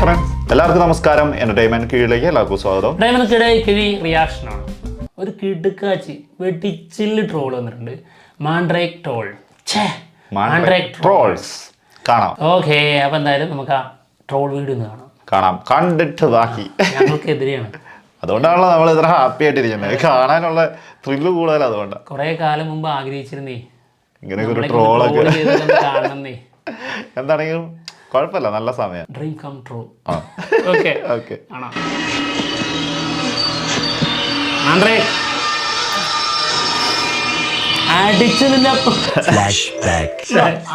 Friends എല്ലാവർക്കും നമസ്കാരം. Entertainment കീഴിലേക്ക് എല്ലാവർക്കും സ്വാഗതം. ഡയമണ്ട്ക്കിടെ റിയാക്ഷൻ ആണ് ഒരു കിടുക്കാച്ചി വെട്ടിച്ചില്ല് ട്രോൾ വന്നിട്ടുണ്ട്. മാൻഡ്രേക്ക് ട്രോൾ ഛേ മാൻഡ്രേക്ക് ട്രോൾസ് കാണാം. ഓക്കെ അപ്പം എന്തായാലും നമുക്ക് ആ ട്രോൾ വീഡിയോ ഒന്ന് കാണാം. കാണാം. കണ്ടിട്ട് ബാക്കി ഞങ്ങൾക്കെതിരെയാണ്. അതുകൊണ്ടാണല്ലോ നമ്മൾ ഇത്ര ഹാപ്പി ആയിട്ടിരിക്കുന്നത്. കാണാനുള്ള ത്രില്ല് കൂടുതൽ അതുകൊണ്ടാണ് കുറേ കാലം മുമ്പ് ആഗ്രഹിച്ചിരുന്നേ. ഇങ്ങനെയൊക്കെ ഒരു നമ്മളെ ട്രോളൊക്കെ ചെയ്തൊക്കെ കാണണമെന്നേ എന്താണെങ്കിലും കുഴപ്പമില്ല നല്ല സമയം. Dream come true okay okay ആണോ ആൻഡ്രേ. അടിച്ചു നിന്നെ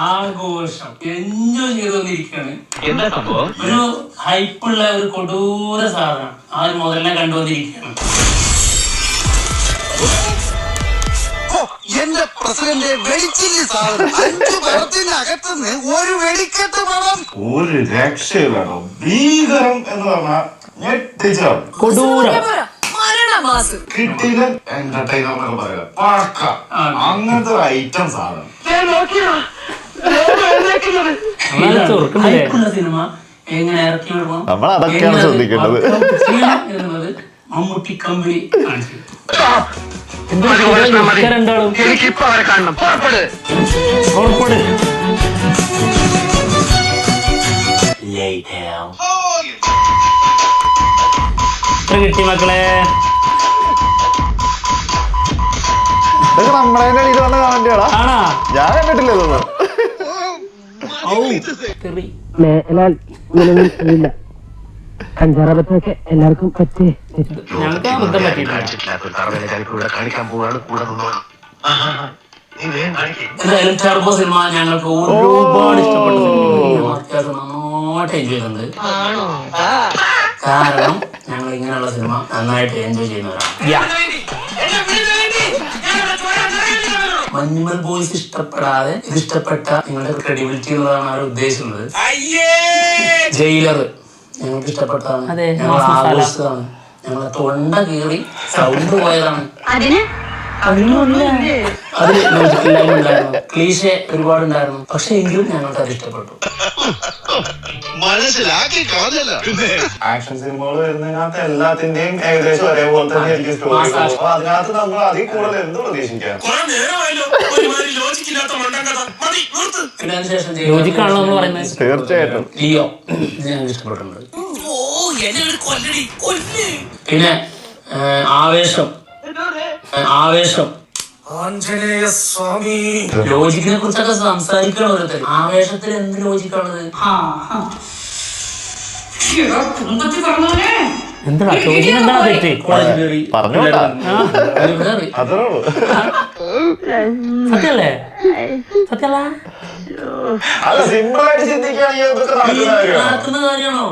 ആഘോഷം. എൻജോയ് ചെയ്തുകൊണ്ടിരിക്കുകയാണ്. എന്താ സംഭവം? ഒരു ഹൈപ്പുള്ള ഒരു കൊടൂര സാധനം ആ ഒരു മുതലിനെ പ്രസിഡന്റ് വെടിച്ചില്ല സാധനം. അഞ്ചു പേർത്തിനകത്തുനിന്ന് ഒരു വെടിക്കെട്ട് പണം. ഒരു രക്ഷയില്ലാണോ ഭീകരം എന്ന് പറഞ്ഞാൽ ഞെട്ടിച്ചാണ് കൊടൂരം. കിട്ടിയില്ല എന്റർടൈനർ എന്നൊക്കെ പറയാം പക്ക. അങ്ങനത്തെ ഒരു ഐറ്റം സാധനം. സിനിമ എങ്ങനെ ഇറക്കി നമ്മൾ അതൊക്കെയാണ് ശ്രദ്ധിക്കേണ്ടത്. മമ്മൂട്ടി കമ്പനി കാണിച്ചു എനിക്കിപ്പോ അവരെ കാണണം. പുറപ്പെട്. പുറപ്പെട്. ഇത്ര കിട്ടി മക്കളെ? വന്ന കമന്റുകളാ ആണാ? ഞാൻ കണ്ടിട്ടില്ല മേലാൽ അഞ്ചാറബത്തൊക്കെ എല്ലാവർക്കും പറ്റേ ഞങ്ങൾക്ക് പറ്റിയിട്ടില്ല. കാണിക്കാൻ പോവാണ്. കൂടെ എന്തായാലും സിനിമ ഞങ്ങൾക്ക് ഒരുപാട് ഇഷ്ടപ്പെട്ട സിനിമ അത് നന്നായിട്ട് എൻജോയ് ചെയ്യുന്നുണ്ട്. കാരണം ഞങ്ങൾ ഇങ്ങനെയുള്ള സിനിമ നന്നായിട്ട് എൻജോയ് ചെയ്യുന്നവരാണ്. മഞ്ഞുമൽ ബോയ്സ് ഇഷ്ടപ്പെടാതെ ഇത് ഇഷ്ടപ്പെട്ട നിങ്ങളുടെ ക്രെഡിബിലിറ്റി എന്നുള്ളതാണ് അവർ ഉദ്ദേശിക്കുന്നത്. ജയിലർ ഞങ്ങൾക്ക് ഇഷ്ടപ്പെട്ടതാണ്. ഞങ്ങൾ ആഘോഷിച്ചതാണ്. ഞങ്ങളെ തൊണ്ട കീറി സൗണ്ട് പോയതാണ്. അതിൽ ലോജിക്കില്ലായ്മ ഉണ്ടായിരുന്നു. ക്ലീശെ ഒരുപാട് ഉണ്ടായിരുന്നു പക്ഷെ എങ്കിലും ഞങ്ങൾക്ക് അത് ഇഷ്ടപ്പെട്ടു. മനസ്സിലാക്കി കളഞ്ഞല്ല. ആക്ഷൻ സിനിമകൾ വരുന്നതിനകത്ത് എല്ലാത്തിന്റെയും ഏകദേശം ഒരേപോലെ തന്നെ ആയിരിക്കും സ്റ്റോറി അപ്പൊ അതിനകത്ത് നമ്മൾ അതിൽ കൂടുതൽ എന്ത് പ്രതീക്ഷിക്കാം? തീർച്ചയായിട്ടും. ലിയോ ഞങ്ങൾക്ക് ഇഷ്ടപ്പെട്ടിട്ടുണ്ട്. പിന്നെ ആവേശം. ആവേശം. ആഞ്ജനേയ സ്വാമി. ലോജിക്കിനെ കുറിച്ചൊക്കെ സംസാരിക്കണം ഓരോരുത്തർ. ആവേശത്തിൽ എന്ത് ലോജിക്കാണത്? എന്താ ചോദ്യം എന്താ തെറ്റ്? ഉള്ളൂ. സത്യല്ലേ? സത്യല്ല? നടക്കുന്ന കാര്യമാണോ?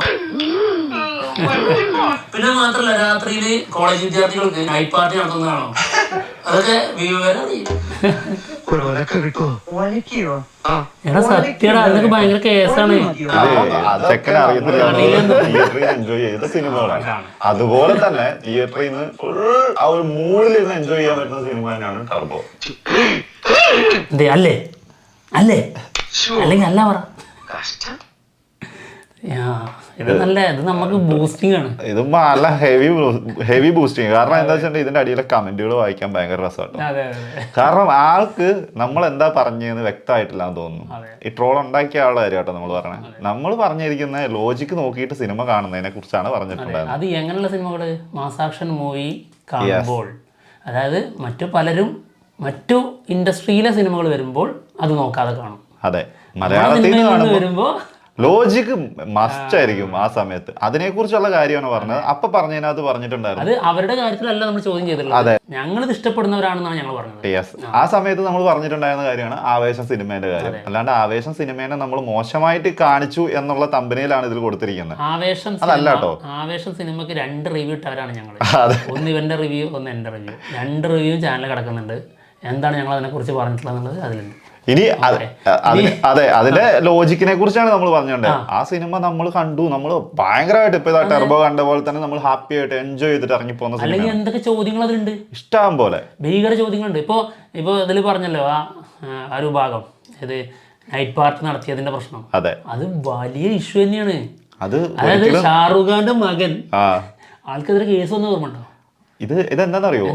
പിന്നെ മാത്രല്ല രാത്രിയിൽ കോളേജ് വിദ്യാർത്ഥികൾക്ക് നൈറ്റ് പാർട്ടി നടത്തുന്നതാണോ? അതൊക്കെ എടാ സത്യടാ അതിനൊക്കെ ഭയങ്കര കേസാണ് ചെക്കൻ അറിയത്തില്ല. തിയേറ്ററിൽ എൻജോയ് ചെയ്ത സിനിമകളാണ്. അതുപോലെ തന്നെ തിയേറ്ററിൽ നിന്ന് ഫുൾ ആ ഒരു മൂഡിൽ നിന്ന് എൻജോയ് ചെയ്യാൻ പറ്റുന്ന സിനിമ തന്നെയാണ് ടർബോ. അല്ലേ? അല്ലേ? അല്ലെങ്കിൽ അല്ല പറ. ഇത് നല്ല ഇത് നമുക്ക് ബൂസ്റ്റിംഗ് ആണ്. ഇത് നല്ല ഹെവി ഹെവി ബൂസ്റ്റിങ് കാരണം എന്താ വെച്ചിട്ടുണ്ടെങ്കിൽ ഇതിന്റെ അടിയിലെ കമന്റുകൾ വായിക്കാൻ ഭയങ്കര രസമാണ് കാരണം ആൾക്ക് നമ്മൾ എന്താ പറഞ്ഞതെന്ന് വ്യക്തമായിട്ടില്ല എന്ന് തോന്നുന്നു ഈ ട്രോൾ ഉണ്ടാക്കിയ ആളുടെ കാര്യം കേട്ടോ നമ്മൾ പറഞ്ഞത് നമ്മൾ പറഞ്ഞിരിക്കുന്ന ലോജിക്ക് നോക്കിയിട്ട് സിനിമ കാണുന്നതിനെ കുറിച്ചാണ് പറഞ്ഞിട്ടുണ്ടായിരുന്നത്. അത് എങ്ങനെയുള്ള സിനിമകൾ? മാസാക്ഷൻ മൂവി കാണുമ്പോൾ. അതായത് മറ്റു പലരും മറ്റു ഇൻഡസ്ട്രിയിലെ സിനിമകൾ വരുമ്പോൾ അത് നോക്കാതെ കാണും. അതെ. മലയാളത്തിൽ നിന്ന് ലോജിക്ക് മസ്റ്റ് ആയിരിക്കും ആ സമയത്ത്. അതിനെ കുറിച്ചുള്ള കാര്യമാണ് പറഞ്ഞത്. അപ്പൊ പറഞ്ഞതിനകത്ത് പറഞ്ഞിട്ടുണ്ടായിരുന്നു. അത് അവരുടെ കാര്യത്തിലല്ല നമ്മൾ ചോദ്യം ചെയ്തിട്ടുള്ളത്. ഞങ്ങൾ ഇഷ്ടപ്പെടുന്നവരാണെന്നാണ് ഞങ്ങൾ പറഞ്ഞത്. യെസ് ആ. സമയത്ത് നമ്മൾ പറഞ്ഞിട്ടുണ്ടായിരുന്ന കാര്യമാണ് ആവേശം സിനിമേന്റെ കാര്യം. അല്ലാണ്ട് ആവേശം സിനിമേനെ നമ്മൾ മോശമായിട്ട് കാണിച്ചു എന്നുള്ള തമ്പനിയിലാണ് ഇതിൽ കൊടുത്തിരിക്കുന്നത്. ആവേശം അതല്ല കേട്ടോ. ആവേശം സിനിമക്ക് രണ്ട് റിവ്യൂ ഇട്ടവരാണ് ഞങ്ങൾ. ഒന്ന് ഇവന്റെ റിവ്യൂ ഒന്ന് എന്റെ റിവ്യൂ രണ്ട് റിവ്യൂ ചാനൽ കിടക്കുന്നുണ്ട്. എന്താണ് ഞങ്ങൾ അതിനെ കുറിച്ച് പറഞ്ഞിട്ടുള്ളത് അതിലുണ്ട്. ഇനി അത് അതെ അതിന്റെ ലോജിക്കിനെ കുറിച്ചാണ് നമ്മൾ പറഞ്ഞോണ്ടേ. ആ. സിനിമ നമ്മൾ കണ്ടു. നമ്മൾ ഭയങ്കരമായിട്ട് ഇപ്പൊ ടെർബോ കണ്ട പോലെ തന്നെ നമ്മൾ ഹാപ്പി ആയിട്ട് എൻജോയ് ചെയ്തിട്ട് ഇറങ്ങി പോകുന്ന അല്ലെങ്കിൽ എന്തൊക്കെ ചോദ്യങ്ങൾ അതിലുണ്ട്? ഇഷ്ടം പോലെ. ഭീകര ചോദ്യങ്ങളുണ്ട്. ഇപ്പോ ഇപ്പൊ ഇതിൽ പറഞ്ഞല്ലോ ആ ആ ഒരു ഭാഗം. ഇത് നൈറ്റ് പാർട്ടി നടത്തിയതിന്റെ പ്രശ്നം. അതെ. അത് വലിയ ഇഷ്യൂ തന്നെയാണ്. അത് അതായത് ഷാറുഖാന്റെ ഷാറുഖ് ഖാന്റെ മകൻ ആൾക്കെതിരെ കേസ് വന്ന ഓർമ്മ ഉണ്ടോ ഇത് ഇതെന്താണെന്നറിയോ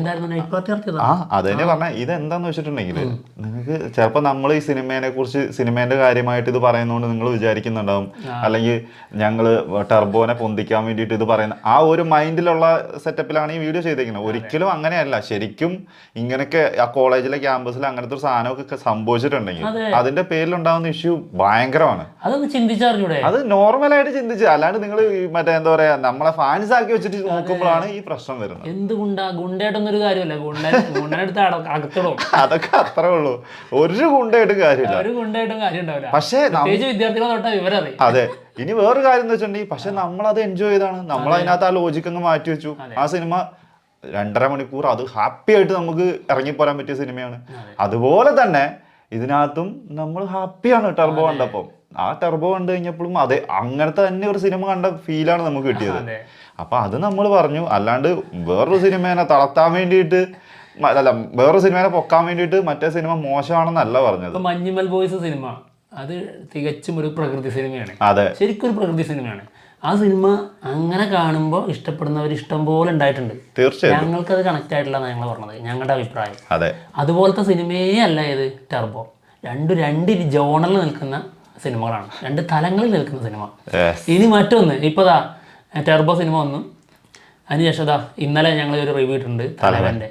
ആ അത് തന്നെ പറഞ്ഞ. ഇത് എന്താന്ന് വെച്ചിട്ടുണ്ടെങ്കിൽ നിങ്ങൾക്ക് ചിലപ്പോൾ നമ്മൾ ഈ സിനിമേനെ കുറിച്ച് സിനിമേന്റെ കാര്യമായിട്ട് ഇത് പറയുന്നതുകൊണ്ട് നിങ്ങൾ വിചാരിക്കുന്നുണ്ടാവും. അല്ലെങ്കിൽ ഞങ്ങൾ ടെർബോനെ പൊന്തിക്കാൻ വേണ്ടിയിട്ട് ഇത് പറയുന്ന ആ ഒരു മൈൻഡിലുള്ള സെറ്റപ്പിലാണ് ഈ വീഡിയോ ചെയ്തേക്കുന്നത്. ഒരിക്കലും അങ്ങനെയല്ല. ശരിക്കും ഇങ്ങനെയൊക്കെ ആ കോളേജിലെ ക്യാമ്പസിൽ അങ്ങനത്തെ ഒരു സാധനമൊക്കെ സംഭവിച്ചിട്ടുണ്ടെങ്കിൽ അതിന്റെ പേരിലുണ്ടാവുന്ന ഇഷ്യൂ ഭയങ്കരമാണ്. അത് നോർമലായിട്ട് ചിന്തിച്ച്. അല്ലാണ്ട് നിങ്ങൾ മറ്റേ എന്താ പറയാ നമ്മളെ ഫാൻസ് ആക്കി വെച്ചിട്ട് നോക്കുമ്പോഴാണ് ഈ പ്രശ്നം വരുന്നത്. ഗുണ്ട ഗുണ്ടയായിട്ടൊന്നും കാര്യമല്ല. ഗുണ്ട ഗുണ്ടനെടുത്ത് അകത്തിടും. അതൊക്കെ അത്രേ ഉള്ളൂ. ഒരു ഗുണ്ടായിട്ടും കാര്യമില്ല. ഒരു ഗുണ്ടയായിട്ടും കാര്യം ഉണ്ടാവില്ല പക്ഷേ പ്രത്യേകിച്ച് വിദ്യാർത്ഥികളെ തൊട്ടാ വിവരം അറിയാം അതെ. ഇനി വേറൊരു കാര്യം എന്ന് വെച്ചിട്ടുണ്ടെങ്കിൽ പക്ഷെ നമ്മൾ അത് എൻജോയ് ചെയ്താണ്. നമ്മൾ അതിനകത്ത് ആ ലോജിക് അങ്ങ് മാറ്റി വെച്ചു. ആ സിനിമ രണ്ടര മണിക്കൂർ അത് ഹാപ്പി ആയിട്ട് നമുക്ക് ഇറങ്ങിപ്പോരാൻ പറ്റിയ സിനിമയാണ്. അതുപോലെ തന്നെ ഇതിനകത്തും നമ്മൾ ഹാപ്പിയാണ് ടർബോ കണ്ടപ്പം. ആ ടെർബോ കണ്ടു കഴിഞ്ഞപ്പോഴും അതെ അങ്ങനത്തെ തന്നെ ഒരു സിനിമ കണ്ട ഫീലാണ് നമുക്ക് കിട്ടിയത്. അപ്പൊ അത് നമ്മൾ പറഞ്ഞു അല്ലാണ്ട് വേറൊരു സിനിമേനെ തളർത്താൻ വേണ്ടിയിട്ട് അല്ല വേറൊരു സിനിമേനെ പൊക്കാൻ വേണ്ടിയിട്ട് മറ്റേ സിനിമ മോശമാണെന്നല്ല പറഞ്ഞത്. മഞ്ഞുമൽ ബോയ്സ് സിനിമ അത് തികച്ചും ഒരു പ്രകൃതി സിനിമയാണ് അതെ. ശരിക്കും ഒരു പ്രകൃതി സിനിമയാണ് ആ സിനിമ അങ്ങനെ കാണുമ്പോൾ ഇഷ്ടപ്പെടുന്നവർ ഇഷ്ടം പോലെ ഉണ്ടായിട്ടുണ്ട്. തീർച്ചയായും ഞങ്ങൾക്ക് അത് കണക്ട് ആയിട്ടില്ല ഞങ്ങൾ പറഞ്ഞത്. ഞങ്ങളുടെ അഭിപ്രായം. അതെ. അതുപോലത്തെ സിനിമയേ അല്ല ഇത് ടെർബോ രണ്ടു രണ്ട് ജോണൽ നിൽക്കുന്ന സിനിമകളാണ്. രണ്ട് തലങ്ങളിൽ നിൽക്കുന്ന സിനിമ. ഇനി മറ്റൊന്ന് ഇപ്പതാ ടെർബോ സിനിമ ഒന്നും അതിനുശേഷം ദാ ഇന്നലെ ഞങ്ങൾ ഒരു റിവ്യൂ ഇട്ടുണ്ട് തലവന്റെ.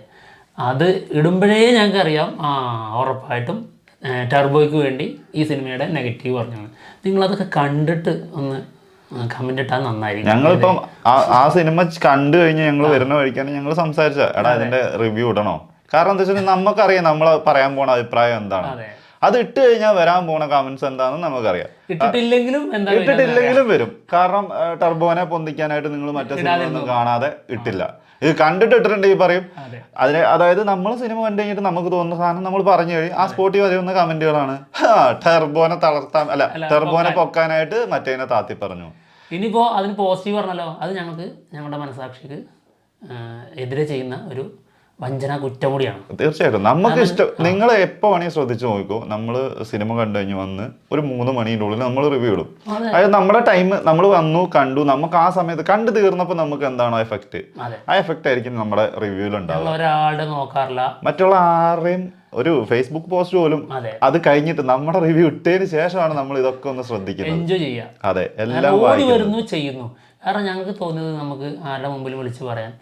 അത് ഇടുമ്പോഴേ ഞങ്ങൾക്ക് അറിയാം ആ ഉറപ്പായിട്ടും ടർബോയ്ക്ക് വേണ്ടി ഈ സിനിമയുടെ നെഗറ്റീവ് പറഞ്ഞു നിങ്ങളതൊക്കെ കണ്ടിട്ട് ഒന്ന് കമന്റ് ഇട്ടാൽ നന്നായിരിക്കും. ഞങ്ങളിപ്പം ആ സിനിമ കണ്ടു കഴിഞ്ഞ് ഞങ്ങൾ വരുന്ന വഴിക്കാണ് ഞങ്ങൾ സംസാരിച്ച എടാ അതിന്റെ റിവ്യൂ ഇടണോ? കാരണം എന്താ വെച്ചാൽ നമുക്കറിയാം നമ്മൾ പറയാൻ പോണ അഭിപ്രായം എന്താണ്. അതെ. ഇട്ട് കഴിഞ്ഞാൽ വരാൻ പോണ കമന്റ്സ് എന്താണെന്ന് നമുക്കറിയാം. ഇട്ടിട്ടില്ലെങ്കിലും ഇട്ടിട്ടില്ലെങ്കിലും വരും? കാരണം ടർബോനെ പൊന്തിക്കാനായിട്ട് നിങ്ങൾ മറ്റേ സിനിമ കാണാതെ ഇട്ടില്ല. ഇത് കണ്ടിട്ട് ഇട്ടിട്ടുണ്ടെങ്കിൽ പറയും. അതെ. അതിന് അതായത് നമ്മൾ സിനിമ കണ്ടു കഴിഞ്ഞിട്ട് നമുക്ക് തോന്നുന്ന സാധനം നമ്മൾ പറഞ്ഞു കഴിഞ്ഞാൽ ആ സ്പോട്ടിൽ വരുന്ന കമന്റുകളാണ്. ടെർബോനെ തളർത്താൻ അല്ല ടെർബോനെ പൊക്കാനായിട്ട് മറ്റേനെ താത്തി പറഞ്ഞു. ഇനിയിപ്പോൾ അതിന് പോസിറ്റീവ് പറഞ്ഞല്ലോ. അത് ഞങ്ങൾക്ക് ഞങ്ങളുടെ മനസാക്ഷിക്ക് എതിരെ ചെയ്യുന്ന ഒരു വഞ്ചന കുറ്റം കൂടിയാണ് തീർച്ചയായിട്ടും. നമുക്ക് ഇഷ്ടം നിങ്ങൾ എപ്പോ വേണമെങ്കിൽ ശ്രദ്ധിച്ചു നോക്കൂ. നമ്മൾ സിനിമ കണ്ടു കഴിഞ്ഞ് വന്ന് ഒരു മൂന്ന് മണിന്റെ ഉള്ളിൽ നമ്മൾ റിവ്യൂ ഇടും. അതായത് നമ്മുടെ ടൈം നമ്മൾ വന്നു കണ്ടു നമുക്ക് ആ സമയത്ത് കണ്ടു തീർന്നപ്പോൾ നമുക്ക് എന്താണോ എഫക്റ്റ് അതെ. ആ എഫക്റ്റ് ആയിരിക്കും നമ്മുടെ റിവ്യൂവിൽ ഉണ്ടാവുക. ഒരാളുടെ നോക്കാറില്ല. മറ്റുള്ള ആരുടെയും ഒരു ഫേസ്ബുക്ക് പോസ്റ്റ് പോലും അതെ. അത് കഴിഞ്ഞിട്ട് നമ്മുടെ റിവ്യൂ ഇട്ടതിന് ശേഷമാണ് നമ്മൾ ഇതൊക്കെ ഒന്ന് ശ്രദ്ധിക്കുന്നത്. എൻജോയ് ചെയ്യുക. അതെ. എല്ലാം വരുന്നു ചെയ്യുന്നു. കാരണം ഞങ്ങൾക്ക് തോന്നിയത് നമുക്ക് ആരുടെ മുമ്പിൽ വിളിച്ചു പറയാൻ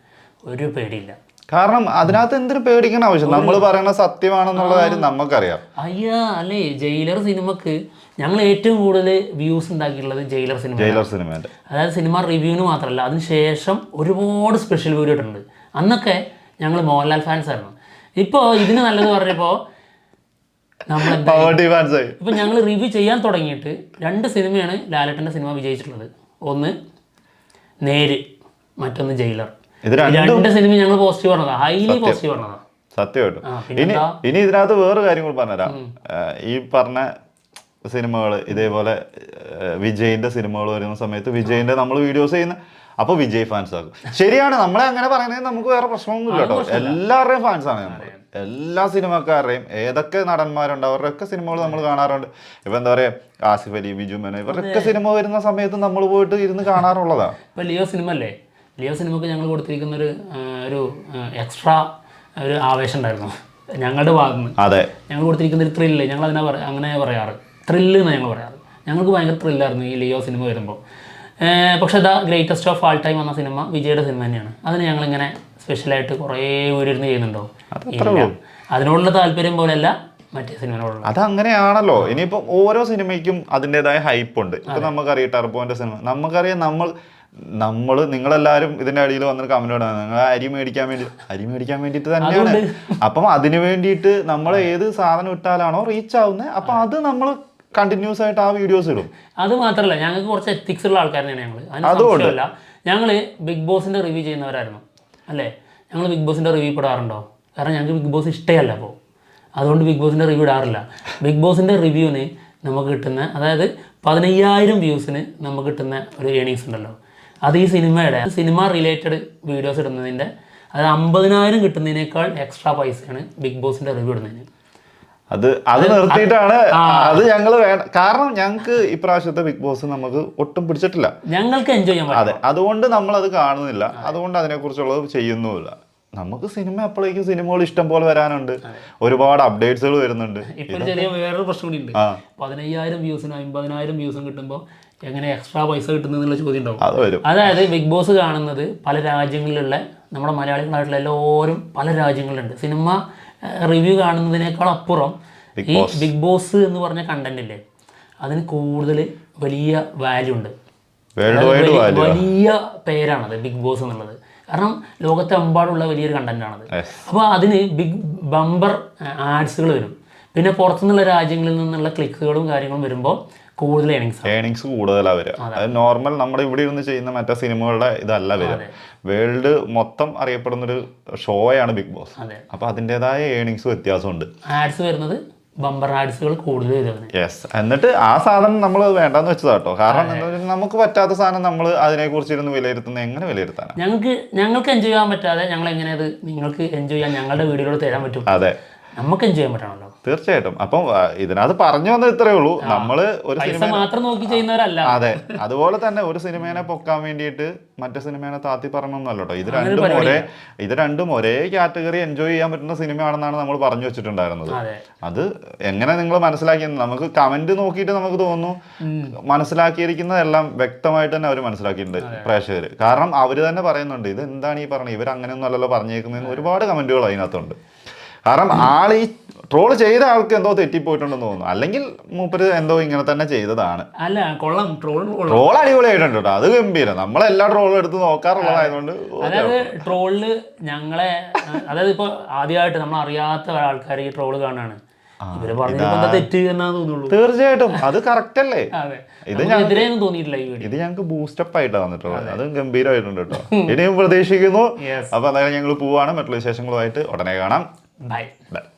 ഒരു പേടിയില്ല. കാരണം അതിനകത്ത് എന്തിനു പേടിക്കണ ആവശ്യം നമ്മൾ പറയുന്ന സത്യമാണെന്നുള്ള കാര്യം നമുക്കറിയാം. അയ്യാ അല്ലേ? ജയിലർ സിനിമക്ക് ഞങ്ങൾ ഏറ്റവും കൂടുതൽ വ്യൂസ് ഉണ്ടാക്കിയിട്ടുള്ളത് ജയിലർ സിനിമ ജയിലർ സിനിമേന്റെ അതായത് സിനിമ റിവ്യൂവിന് മാത്രമല്ല അതിനുശേഷം ഒരുപാട് സ്പെഷ്യൽ വീഡിയോ ഇട്ടുണ്ട് അന്നൊക്കെ ഞങ്ങൾ മോഹൻലാൽ ഫാൻസ് ആയിരുന്നു. ഇപ്പോൾ ഇതിന് നല്ലത് പറഞ്ഞപ്പോൾ നമ്മൾ ഇപ്പം ഞങ്ങൾ റിവ്യൂ ചെയ്യാൻ തുടങ്ങിയിട്ട് രണ്ട് സിനിമയാണ് ലാലേട്ടന്റെ സിനിമ വിജയിച്ചിട്ടുള്ളത്. ഒന്ന് നേര്. മറ്റൊന്ന് ജയിലർ. ഇത് രണ്ടും സിനിമ ഞങ്ങൾ പോസിറ്റീവ് പറഞ്ഞതാ ഹൈലി പോസിറ്റീവ് പറഞ്ഞതാ സത്യമായിട്ടും. ഇനി? ഇനി ഇതിനകത്ത് വേറെ കാര്യം കൂടി പറഞ്ഞുതരാം ഈ പറഞ്ഞ സിനിമകൾ ഇതേപോലെ വിജയിന്റെ സിനിമകൾ വരുന്ന സമയത്ത് വിജയിന്റെ നമ്മൾ വീഡിയോസ് ചെയ്യുന്ന അപ്പൊ വിജയ് ഫാൻസ് ആകും ശരിയാണ് നമ്മളെ അങ്ങനെ പറയുന്നത് നമുക്ക് വേറെ പ്രശ്നമൊന്നും ഇല്ല കേട്ടോ. എല്ലാവരുടെയും ഫാൻസ് ആണ് നമ്മൾ എല്ലാ സിനിമക്കാരുടെയും ഏതൊക്കെ നടന്മാരുണ്ട് അവരുടെയൊക്കെ സിനിമകൾ നമ്മൾ കാണാറുണ്ട്. ഇപ്പൊ എന്താ പറയാ ആസിഫ് അലി ബിജു മേനോൻ ഒക്കെ സിനിമ വരുന്ന സമയത്ത് നമ്മൾ പോയിട്ട് ഇരുന്ന് കാണാറുള്ളതാണ്. ലിയോ സിനിമ അല്ലേ? ലിയോ സിനിമക്ക് ഞങ്ങൾ കൊടുത്തിരിക്കുന്ന ഒരു ഒരു എക്സ്ട്രാ ഒരു ആവേശം ഉണ്ടായിരുന്നു. ഞങ്ങളുടെ ഭാഗത്ത് അതെ. ഞങ്ങൾ കൊടുത്തിരിക്കുന്ന ഒരു ത്രില്ല് ഞങ്ങൾ അതിനെ പറ അങ്ങനെ പറയാറ്. ത്രില്ല് എന്ന് ഞങ്ങൾ പറയാറ്. ഞങ്ങൾക്ക് ഭയങ്കര ത്രില്ലായിരുന്നു ഈ ലിയോ സിനിമ വരുമ്പോൾ. പക്ഷേ the greatest of all time വന്ന സിനിമ വിജയുടെ സിനിമ തന്നെയാണ്. അതിന് ഞങ്ങളിങ്ങനെ സ്പെഷ്യലായിട്ട് കുറേ ഊരിരുന്ന് ചെയ്യുന്നുണ്ടോ? അതിനോടുള്ള താല്പര്യം പോലെയല്ല മറ്റേ സിനിമയോടുള്ള അത് അങ്ങനെയാണല്ലോ ഇനിയിപ്പോൾ ഓരോ സിനിമയ്ക്കും അതിന്റെതായ ഹൈപ്പ് ഉണ്ട്. ഇപ്പം നമുക്കറിയാം ടർബോന്റെ സിനിമ. നമുക്കറിയാം നമ്മൾ നമ്മൾ നിങ്ങളെല്ലാരും ഇതിന്റെ അടിയിൽ വന്നിട്ട് കമന്റ് ഇടാൻ നിങ്ങൾ അരി മേടിക്കാൻ വേണ്ടി അരി മേടിക്കാൻ വേണ്ടിയിട്ട് തന്നെയാണ്. അപ്പം അതിന് വേണ്ടിയിട്ട് നമ്മൾ ഏത് സാധനം ഇട്ടാലാണോ റീച്ച് ആവുന്നത് അപ്പൊ അത് നമ്മൾ കണ്ടിന്യൂസ് ആയിട്ട് ആ വീഡിയോസ് ഇടും. അത് മാത്രമല്ല ഞങ്ങൾക്ക് കുറച്ച് എത്തിക്സ് ഉള്ള ആൾക്കാരാണ് ഞങ്ങൾ അതിന് അതുകൊണ്ട്. ഞങ്ങൾ ഞങ്ങൾ ബിഗ് ബോസിന്റെ റിവ്യൂ ചെയ്യുന്നവരായിരുന്നു. അല്ലേ? ഞങ്ങൾ ബിഗ് ബോസിന്റെ റിവ്യൂ ഇടാറുണ്ടോ? കാരണം ഞങ്ങൾക്ക് ബിഗ് ബോസ് ഇഷ്ടമല്ല അപ്പോൾ അതുകൊണ്ട് ബിഗ് ബോസിന്റെ റിവ്യൂ ഇടാറില്ല. ബിഗ് ബോസിന്റെ റിവ്യൂവിന് നമുക്ക് കിട്ടുന്ന അതായത് പതിനയ്യായിരം വ്യൂസിന് നമുക്ക് കിട്ടുന്ന ഒരു ഏണിങ്സ് ഉണ്ടല്ലോ. അത് ഈ സിനിമയുടെ സിനിമ റിലേറ്റഡ് വീഡിയോസ് ഇടുന്നതിന്റെ അത് അമ്പതിനായിരം കിട്ടുന്നതിനേക്കാൾ എക്സ്ട്രാ പൈസയാണ് ബിഗ് ബോസിന്റെ റിവ്യൂ ഇടുന്നതിന്. അത് അത് നിർത്തിയിട്ടാണ് അത് ഞങ്ങൾ വേണം. കാരണം ഞങ്ങൾക്ക് ഇപ്രാവശ്യത്തെ ബിഗ് ബോസ് നമുക്ക് ഒട്ടും പിടിച്ചിട്ടില്ല. ഞങ്ങൾക്ക് എൻജോയ് ചെയ്യാൻ അതെ അതുകൊണ്ട് നമ്മൾ അത് കാണുന്നില്ല അതുകൊണ്ട് അതിനെക്കുറിച്ചുള്ളത് ചെയ്യുന്നുമില്ല. നമുക്ക് സിനിമ അപ്പോഴേക്കും സിനിമകൾ ഇഷ്ടം പോലെ വരാനുണ്ട്. ഒരുപാട് അപ്ഡേറ്റ്സുകൾ വരുന്നുണ്ട്. ഇപ്പൊ ചെറിയ വേറൊരു പ്രശ്നം കൂടി ഉണ്ട്. പതിനയ്യായിരം വ്യൂസിനും അമ്പതിനായിരം വ്യൂസും കിട്ടുമ്പോൾ എങ്ങനെ എക്സ്ട്രാ പൈസ കിട്ടുന്നു എന്നുള്ള ചോദ്യം ഉണ്ടാവും. അതായത് ബിഗ് ബോസ് കാണുന്നത് പല രാജ്യങ്ങളിലുള്ള നമ്മുടെ മലയാളികളായിട്ടുള്ള എല്ലാവരും പല രാജ്യങ്ങളിലുണ്ട്. സിനിമ റിവ്യൂ കാണുന്നതിനേക്കാൾ അപ്പുറം ഈ ബിഗ് ബോസ് എന്ന് പറഞ്ഞ കണ്ടന്റ് ഇല്ലേ അതിന് കൂടുതൽ വലിയ വാല്യൂ ഉണ്ട്. വലിയ പേരാണത് ബിഗ് ബോസ് എന്നുള്ളത്. കാരണം ലോകത്തെമ്പാടുള്ള വലിയൊരു കണ്ടന്റാണത് അപ്പോൾ അതിന് ബിഗ് ബമ്പർ ആഡ്സുകൾ വരും. പിന്നെ പുറത്തുനിന്നുള്ള രാജ്യങ്ങളിൽ നിന്നുള്ള ക്ലിക്കുകളും കാര്യങ്ങളും വരുമ്പോൾ കൂടുതൽ ഏണിങ്സ് ഏണിങ്സ് കൂടുതലാണ് വരിക. അത്. നോർമൽ നമ്മുടെ ഇവിടെ ഇരുന്ന് ചെയ്യുന്ന മറ്റേ സിനിമകളുടെ ഇതല്ല വരിക. വേൾഡ് മൊത്തം അറിയപ്പെടുന്ന ഒരു ഷോയാണ് ബിഗ് ബോസ് അപ്പോൾ അപ്പൊ അതിന്റെതായ ഏണിങ്സ് വ്യത്യാസമുണ്ട്. ആഡ്സ് വരുന്നത് ബമ്പർ ആഡ്സുകൾ കൂടുതൽ യെസ് എന്നിട്ട് ആ സാധനം നമ്മൾ വേണ്ടെന്ന് വെച്ചതാ കേട്ടോ കാരണം നമുക്ക് പറ്റാത്ത സാധനം നമ്മൾ അതിനെ കുറിച്ച് ഇരുന്ന് വിലയിരുത്തുന്നത് എങ്ങനെ വിലയിരുത്താൻ ഞങ്ങൾക്ക് ഞങ്ങൾക്ക് എൻജോയ് ചെയ്യാൻ പറ്റാതെ ഞങ്ങൾ എങ്ങനെ അത് നിങ്ങൾക്ക് എൻജോയ് ചെയ്യാൻ ഞങ്ങളുടെ വീഡിയോയിലൂടെ തരാൻ പറ്റും? അതെ. നമുക്ക് എൻജോയ് ചെയ്യാൻ പറ്റണമല്ലോ. തീർച്ചയായിട്ടും. അപ്പം ഇതിനകത്ത് പറഞ്ഞു വന്നത് ഇത്രേ ഉള്ളൂ. നമ്മൾ ഒരു സിനിമ മാത്രം നോക്കി ചെയ്യുന്നവരല്ല. അതെ. അതുപോലെ തന്നെ ഒരു സിനിമേനെ പൊക്കാൻ വേണ്ടിയിട്ട് മറ്റേ സിനിമേനെ താത്തി പറഞ്ഞൊന്നുമല്ല കേട്ടോ ഇത് രണ്ടും ഒരേ ഇത് രണ്ടും ഒരേ കാറ്റഗറി എൻജോയ് ചെയ്യാൻ പറ്റുന്ന സിനിമയാണെന്നാണ് നമ്മൾ പറഞ്ഞു വെച്ചിട്ടുണ്ടായിരുന്നത്. അതെ. അത് എങ്ങനെ നിങ്ങൾ മനസ്സിലാക്കിയെന്ന് നമുക്ക് കമന്റ് നോക്കിയിട്ട് നമുക്ക് തോന്നുന്നു. മനസ്സിലാക്കിയിരിക്കുന്നതെല്ലാം വ്യക്തമായിട്ട് തന്നെ അവർ മനസ്സിലാക്കിയിട്ടുണ്ട് പ്രേക്ഷകർ കാരണം അവർ തന്നെ പറയുന്നുണ്ട് ഇത് എന്താണ് ഈ പറഞ്ഞത്? ഇവർ അങ്ങനെയൊന്നും അല്ലല്ലോ പറഞ്ഞേക്കുന്നതെന്ന്. ഒരുപാട് കമന്റുകൾ അതിനകത്തുണ്ട്. കാരണം ആൾ ഈ ട്രോൾ ചെയ്ത ആൾക്ക് എന്തോ തെറ്റിപ്പോയിട്ടുണ്ടെന്ന് തോന്നുന്നു. അല്ലെങ്കിൽ മൂപ്പര് എന്തോ ഇങ്ങനെ തന്നെ ചെയ്തതാണ്. അല്ല കൊള്ളം. ട്രോൾ ട്രോൾ അടിപൊളിയായിട്ടുണ്ട് കേട്ടോ. അത് ഗംഭീരം. നമ്മളെല്ലാ ട്രോളും എടുത്ത് നോക്കാറുള്ളതായതുകൊണ്ട് അതായത് ട്രോളിൽ ഞങ്ങളെ അതായത് ഇപ്പൊ ആദ്യമായിട്ട് നമ്മൾ അറിയാത്ത ആൾക്കാർ ഈ ട്രോൾ കാണാണ് ഇവർ പറഞ്ഞപ്പോ എന്താ തെറ്റ് എന്നാ തോന്നുള്ളൂ. തീർച്ചയായിട്ടും. അത് കറക്റ്റ് അല്ലേ? ഇത് തോന്നിയിട്ടില്ല ഇത് ഞങ്ങൾക്ക് ബൂസ്റ്റപ്പ് ആയിട്ടാണ് വന്നിട്ടുള്ളത്. അത്. ഗംഭീരമായിട്ടുണ്ട് കേട്ടോ. ഇനിയും പ്രതീക്ഷിക്കുന്നു. അപ്പൊ എന്തായാലും ഞങ്ങൾ പോവാണ്. മറ്റുള്ള വിശേഷങ്ങളുമായിട്ട് ഉടനെ കാണാം. Bye Bye.